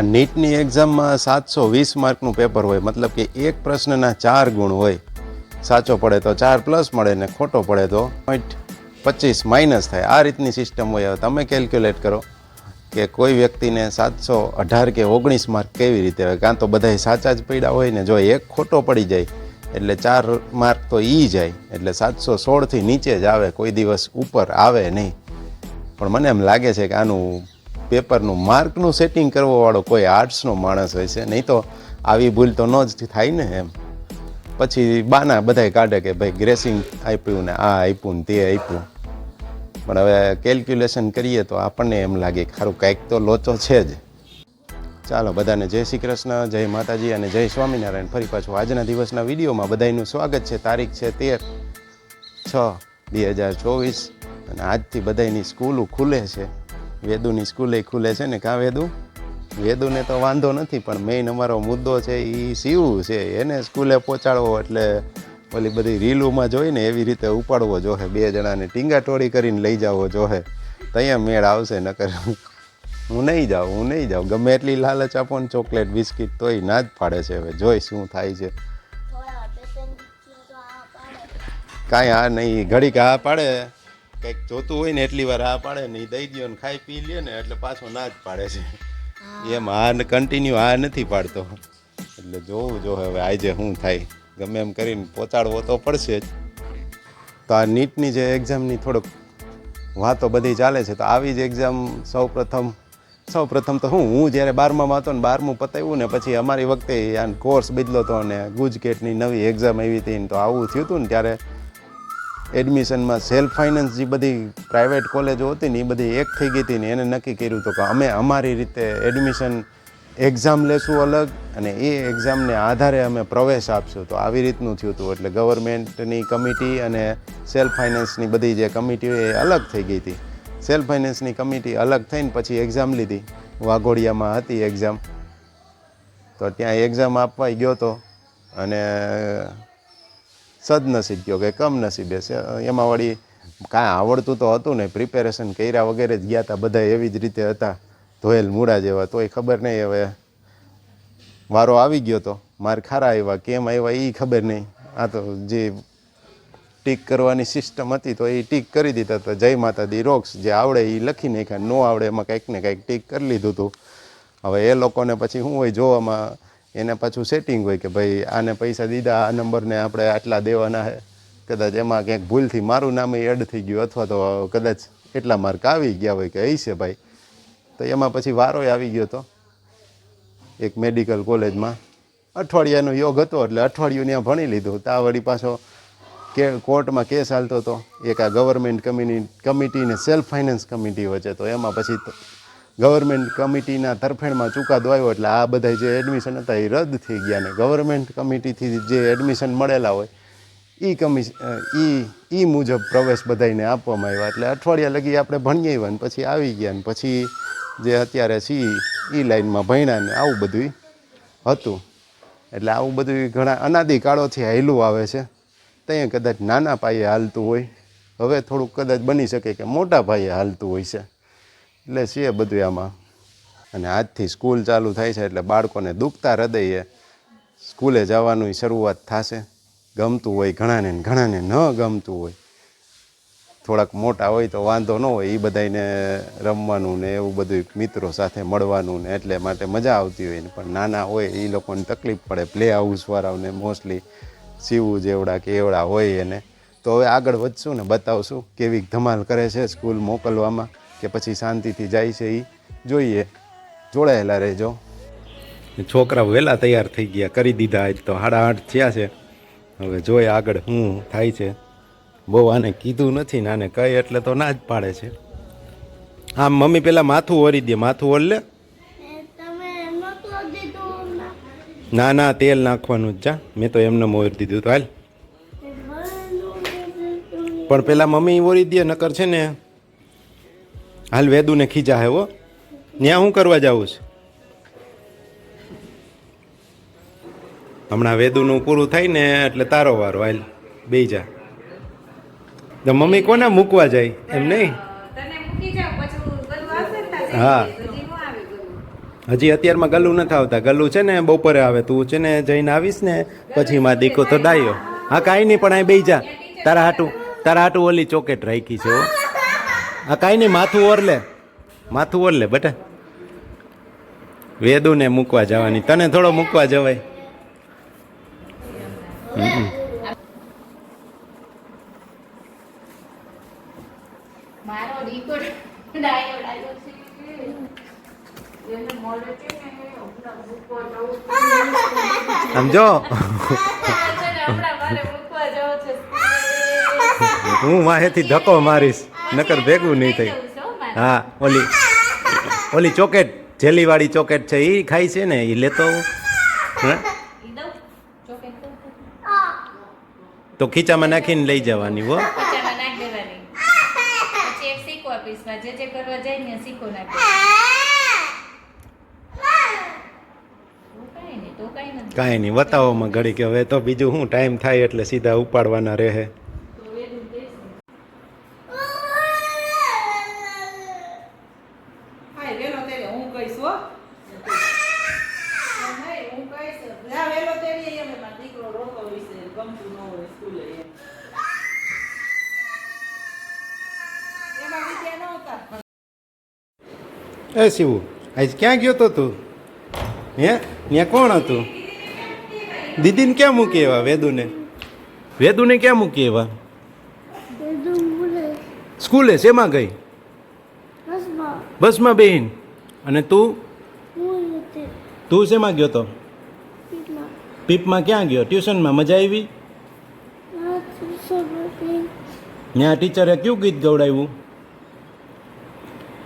આ નીટની એક્ઝામમાં સાતસો વીસ માર્કનું પેપર હોય, મતલબ કે એક પ્રશ્નના ચાર ગુણ હોય. સાચો પડે તો ચાર પ્લસ મળે ને ખોટો પડે તો પોઈન્ટ પચીસ માઇનસ થાય. આ રીતની સિસ્ટમ હોય. હવે તમે કેલ્ક્યુલેટ કરો કે કોઈ વ્યક્તિને સાતસો અઢાર કે ઓગણીસ માર્ક કેવી રીતે હોય? કાં તો બધાય સાચા જ પડ્યા હોય ને જો એક ખોટો પડી જાય, એટલે ચાર માર્ક તો ઈ જાય. એટલે સાતસો સોળથી નીચે જ આવે, કોઈ દિવસ ઉપર આવે નહીં. પણ મને એમ લાગે છે કે આનું પેપરનું માર્કનું સેટિંગ કરવાવાળો કોઈ આર્ટ્સનો માણસ હોય છે. નહીં તો આવી ભૂલ તો ન જ થાય ને એમ. પછી બાના બધાય કાઢે કે ભાઈ ગ્રેસિંગ આપ્યું ને આ આપ્યું ને તે આપ્યું. પણ હવે કેલ્ક્યુલેશન કરીએ તો આપણને એમ લાગે ખારું કાંઈક તો લોચો છે જ. ચાલો, બધાને જય શ્રી કૃષ્ણ, જય માતાજી અને જય સ્વામિનારાયણ. ફરી પાછું આજના દિવસના વિડીયોમાં બધાનું સ્વાગત છે. તારીખ છે તેર છ, બે હજાર ચોવીસ. અને આજથી બધાની સ્કૂલો ખુલે છે. વેદુની સ્કૂલે ખુલે છે ને કાં વેદુ? વેદુને તો વાંધો નથી, પણ મેઇન અમારો મુદ્દો છે એ સીવું છે. એને સ્કૂલે પહોંચાડવો એટલે ઓલી બધી રીલુમાં જોઈને એવી રીતે ઉપાડવો જોહે. બે જણાને ટીંગાટોળી કરીને લઈ જવો જોહે. ત્યાં મેળ આવશે, નકર હું નહીં જાઉં, હું નહીં જાઉં. ગમે એટલી લાલચ આપો ને ચોકલેટ, બિસ્કિટ તોય ના જ પાડે છે હવે. જોઈ શું થાય છે. કાંઈ આ નહીં, ઘડીક આ પાડે. કંઈક જોતું હોય ને એટલી વાર આ પાડે ને એ દઈ દો ને ખાઈ પી લે ને એટલે પાછો ના જ પાડે છે. એમ આ કન્ટિન્યુ આ નથી પાડતો. એટલે જોવું જો હવે આજે શું થાય. ગમે એમ કરીને પહોંચાડવો તો પડશે જ. તો આ નીટની જે એક્ઝામની થોડોક વાતો બધી ચાલે છે તો આવી જ એક્ઝામ સૌ પ્રથમ સૌ પ્રથમ તો હું હું જ્યારે બારમામાં હતો ને બારમું પતાવ્યું ને પછી અમારી વખતે આ કોર્સ બદલો હતો ને ગુજકેટની નવી એક્ઝામ આવી હતી ને તો આવું થયું હતું ને ત્યારે એડમિશનમાં સેલ્ફ ફાઇનાન્સ જે બધી પ્રાઇવેટ કોલેજો હતી ને એ બધી એક થઈ ગઈ હતી ને એને નક્કી કર્યું હતું કે અમે અમારી રીતે એડમિશન એક્ઝામ લેશું અલગ અને એ એક્ઝામને આધારે અમે પ્રવેશ આપશું. તો આવી રીતનું થયું હતું. એટલે ગવર્મેન્ટની કમિટી અને સેલ્ફ ફાઇનાન્સની બધી જે કમિટીઓ એ અલગ થઈ ગઈ હતી. સેલ્ફ ફાઇનાન્સની કમિટી અલગ થઈને પછી એક્ઝામ લીધી. વાઘોડિયામાં હતી એક્ઝામ. તો ત્યાં એક્ઝામ આપવા ગયો હતો અને સદનસીબ કહો કે કમનસીબે છે. એમાં વળી કાંઈ આવડતું તો હતું ને પ્રિપેરેશન કર્યા વગેરે જ ગયા હતા બધા એવી જ રીતે હતા. ધોયેલ મૂળા જેવા. તોય ખબર નહીં હવે. વારો આવી ગયો તો. માર ખારા આવ્યા. કેમ આવ્યા એ ખબર નહીં. આ તો જે ટીક કરવાની સિસ્ટમ હતી તો એ ટીક કરી દીધા હતા જય માતા દી રોક્સ જે આવડે એ લખી નાખ્યા. ન આવડે એમાં કંઈક ને કંઈક ટીક કરી લીધું હતું હવે એ લોકોને પછી શું હોય જોવામાં એને પાછું સેટિંગ હોય કે ભાઈ આને પૈસા દીધા, આ નંબરને આપણે આટલા દેવાના છે કદાચ એમાં ક્યાંક ભૂલથી મારું નામ એડ થઈ ગયું, અથવા તો કદાચ એટલા માર્ક આવી ગયા હોય કે હશે ભાઈ. તો એમાં પછી વારોય આવી ગયો હતો એક મેડિકલ કોલેજમાં અઠવાડિયાનો યોગ હતો એટલે અઠવાડિયું ત્યાં ભણી લીધું. તા વળી પાછો કે કોર્ટમાં કેસ હાલતો હતો એક આ ગવર્મેન્ટ કમિટી કમિટી ને સેલ્ફ ફાઇનાન્સ કમિટી વચ્ચે તો એમાં પછી ગવર્મેન્ટ કમિટીના તરફેણમાં ચુકાદો આવ્યો એટલે આ બધા જે એડમિશન હતા એ રદ થઈ ગયા ને ગવર્મેન્ટ કમિટીથી જે એડમિશન મળેલા હોય એ કમિશ એ ઈ મુજબ પ્રવેશ બધાને આપવામાં આવ્યા. એટલે અઠવાડિયા લગી આપણે ભણીએ આવ્યા ને પછી આવી ગયા ને પછી જે અત્યારે સી એ લાઈનમાં ભણ્યા ને આવું બધું હતું. એટલે આવું બધું ઘણા અનાદિ કાળોથી હાયલું આવે છે. ત્યાં કદાચ નાના પાયે હાલતું હોય. હવે થોડુંક કદાચ બની શકે કે મોટા પાયે હાલતું હોય છે. એટલે છે બધું આમાં. અને આજથી સ્કૂલ ચાલુ થાય છે એટલે બાળકોને દુખતા હૃદયે સ્કૂલે જવાનું શરૂઆત થશે. ગમતું હોય ઘણાને ઘણાને ન ગમતું હોય. થોડાક મોટા હોય તો વાંધો ન હોય એ બધાને રમવાનું ને એવું બધું મિત્રો સાથે મળવાનું ને એટલે માટે મજા આવતી હોય ને. પણ નાના હોય એ લોકોને તકલીફ પડે પ્લે હાઉસવાળાઓને મોસ્ટલી સીવું જેવડા કે એવડા હોય એને. તો હવે આગળ વધશું ને બતાવશું કેવી ધમાલ કરે છે સ્કૂલ મોકલવામાં. કે પછી શાંતિથી જાય છે એ જોઈએ. જોડાયેલા રહેજો. છોકરા વહેલા તૈયાર થઈ ગયા કરી દીધા આજ તો સાડા આઠ થયા છે. હવે જોઈએ આગળ શું થાય છે. બહુ આને કીધું નથી ને આને કહે એટલે તો ના જ પાડે છે. હા મમ્મી પેલા માથું ઓરી દે માથું ઓર લે. તમે નહોતું દીધું ના ના ના તેલ નાખવાનું જ જા. મેં તો એમને મોર દીધું તો હાલ. પણ પેલા મમ્મી ઓરી દે નકર છે ને હાલ વેદુને ખીજા હે હો. ત્યાં હું કરવા જાઉં છું? હમણાં વેદુનું પૂરું થાય ને એટલે તારો વારો હાલ બે જા. તો મમ્મી કોને મૂકવા જાય? એમ નહીં? હું. હજી અત્યારમાં ગલું નથી આવતા. ગલું છે ને બપોરે આવે. તું છે ને જઈને આવીશ ને પછી માં દીકો તો ડાયો હા કાંઈ નહીં પણ અહીં બેહી જા. તારા હાટું તારા હાટું ઓલી ચોકેટ રાખી છે હો. હા કાંઈ નહીં માથું ઓર લે માથું ઓર લે બેટા. વેદુને મૂકવા જવાની. તને થોડો મૂકવા જવાય. હમ. મારો દીકરો ડાયો ડાયો છે. એને મળે છે ને હમણાં મૂકવા જવું છે. આમ જો આ છે ને હમણાં મારે મૂકવા જવું છે. સ્કૂલે. હું માહેથી ધક્કો મારીશ. નકર ભેગું નહીં છે હો ઓલી ઓલી ચોકેટ જેલીવાળી ચોકેટ છે એ ખાય છે ને એ લેતો. હા? તો ખીચામાં નાખીને લઈ જવાની હો. કાંઈ નહીં બતાવોમાં ઘડી કે હવે તો બીજું શું ટાઈમ થાય એટલે સીધા ઉપાડવાના રહે તો વેલું દઈશ હાય વેલો તેરે હું કહીશ હો. હું કહીશ જા વેલો તેરે એમ એમાં દીકરો રોતો વિશે ગમતું ન હોય સ્કૂલે એમાં. વિદ્યા નહોતા એ શિવ આજ ક્યાં ગયો તો તું? હે? ત્યાં કોણ હતું? દીદીને ક્યાં મૂકી એવા વેદુને? વેદુને ક્યાં મૂકી એવા? સ્કૂલે શેમાં ગઈ? બસમાં બેહીન? અને તું? તું શેમાં ગયો તો? પીપમાં. ક્યાં ગયો? ટ્યુશનમાં મજા આવી? ત્યાં ટીચરે કયું ગીત ગવડાવ્યું?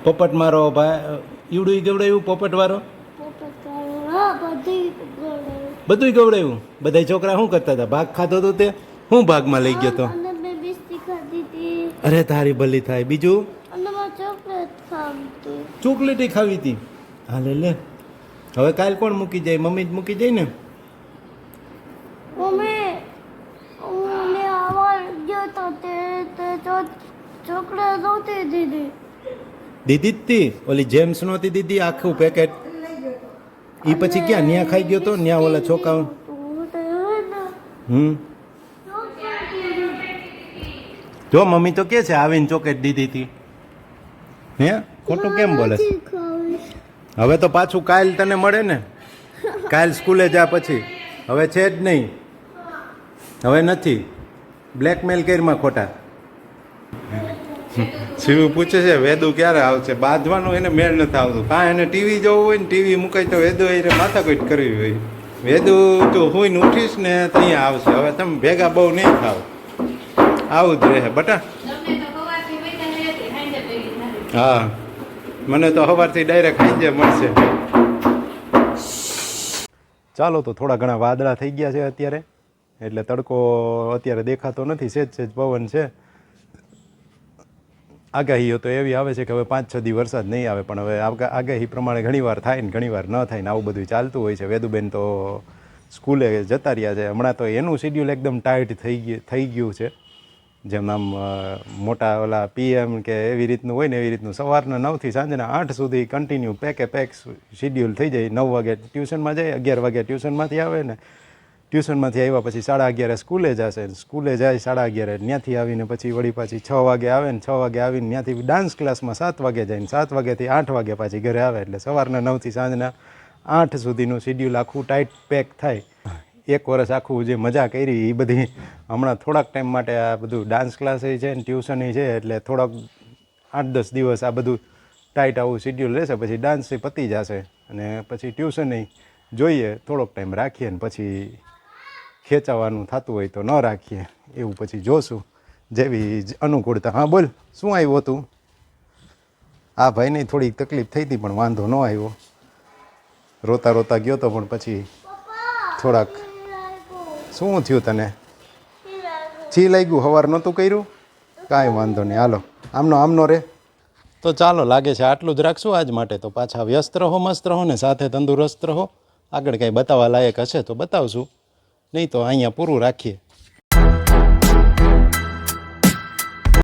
પોપટ મારો ભાઈ ઈવડું ગવડાવ્યું પોપટ વાળો બધી ગવડાવ્યું. બધા છોકરા શું કરતા હતા? ભાગ ખાતો તો તે? હું ભાગમાં લઈ ગયો હતી. અરે તારી ભલી થાય. બીજું અને મારે ચોકલેટ ખાવી ચોકલેટી ખાવી હતી. હાલે લે. હવે કાલ કોણ મૂકી જાય? મમ્મી જ મૂકી જાય ને? દીદી જ તી. ઓલી જેમ્સ નહોતી દીધી આખું પેકેટ. એ પછી ક્યાં? ન્યા ખાઈ ગયો તો? ન્યા ઓલા છોકરા હમ. જો મમ્મી તો કે છે આવીને ચોકેટ દીધી હતી હે? ખોટું કેમ બોલે હવે તો પાછું કાલ તને મળે ને. કાલ સ્કૂલે જા પછી. હવે છે જ નહીં. હવે નથી. બ્લેકમેલ કરીમાં ખોટા. શિવ પૂછે છે વેદુ ક્યારે આવશે? બાંધવાનું એને મેળ નથી આવતું. કાં એને ટીવી જોવું હોય ને ટીવી મુકાય તો વેદુ એને માથાકૂટ કરવી હોય. વેદુ તું હોઈને ઉઠીશ ને ત્યાં આવશે. હવે તમે ભેગા બહુ નહીં થાવ. આવું જ રહે. બટા. હા. મને તો સવારથી ડાયરેક્ટ ખાઈ મળશે. ચાલો તો થોડા ઘણા વાદળા થઈ ગયા છે અત્યારે. એટલે તડકો અત્યારે દેખાતો નથી, સેજ સેજ પવન છે. આગાહીઓ તો એવી આવે છે કે હવે પાંચ છ દી વરસાદ નહીં આવે, પણ હવે આગા- આગાહી પ્રમાણે ઘણીવાર થાય ને ઘણીવાર ન થાય ને આવું બધું ચાલતું હોય છે. વેદુબેન તો સ્કૂલે જતા રહ્યા છે. હમણાં તો એનું શિડ્યુલ એકદમ ટાઈટ થઈ ગયું થઈ ગયું છે. જેમ આમ મોટા ઓલા પીએમ કે એવી રીતનું હોય ને એવી રીતનું સવારના નવથી સાંજના આઠ સુધી કન્ટિન્યુ પેકે પેક શિડ્યુલ થઈ જાય. નવ વાગે ટ્યુશનમાં જાય, અગિયાર વાગે ટ્યુશનમાંથી આવે ને ટ્યુશનમાંથી આવ્યા પછી સાડા અગિયારે સ્કૂલે જશે સ્કૂલે જાય સાડા અગિયારે ત્યાંથી આવીને પછી વળી પાછી છ વાગે આવે ને છ વાગે આવીને ત્યાંથી ડાન્સ ક્લાસમાં સાત વાગે જાય ને સાત વાગ્યાથી આઠ વાગે પાછી ઘરે આવે. એટલે સવારના નવથી સાંજના આઠ સુધીનું શિડ્યુલ આખું ટાઈટ પેક થાય. એક વર્ષ આખું જે મજા કરી એ બધી, હમણાં થોડાક ટાઈમ માટે આ બધું ડાન્સ ક્લાસ છે ને ટ્યુશન છે, એટલે થોડાક આઠ દસ દિવસ આ બધું ટાઈટ આવું શિડ્યુલ રહેશે, પછી ડાન્સ પતી જશે. અને પછી ટ્યુશન જોઈએ, થોડોક ટાઈમ રાખીએ ને પછી ખેંચાવાનું થતું હોય તો ન રાખીએ. એવું પછી જોશું. જેવી અનુકૂળતા. હા, બોલ, શું આવ્યું હતું? આ ભાઈને થોડીક તકલીફ થઈ હતી, પણ વાંધો ન આવ્યો. રોતા રોતા ગયો તો પણ પછી થોડાક શું થયું તને? છી લાગ્યું? હવાર નહોતું કર્યું? કાંઈ વાંધો નહીં. હાલો. આમનો આમનો રે. તો ચાલો, લાગે છે આટલું જ રાખશું આજ માટે. તો પાછા વ્યસ્ત રહો, મસ્ત રહો ને સાથે તંદુરસ્ત રહો. આગળ કાંઈ બતાવવા લાયક હશે તો બતાવશું. નહીં તો અહીંયા પૂરું રાખીએ.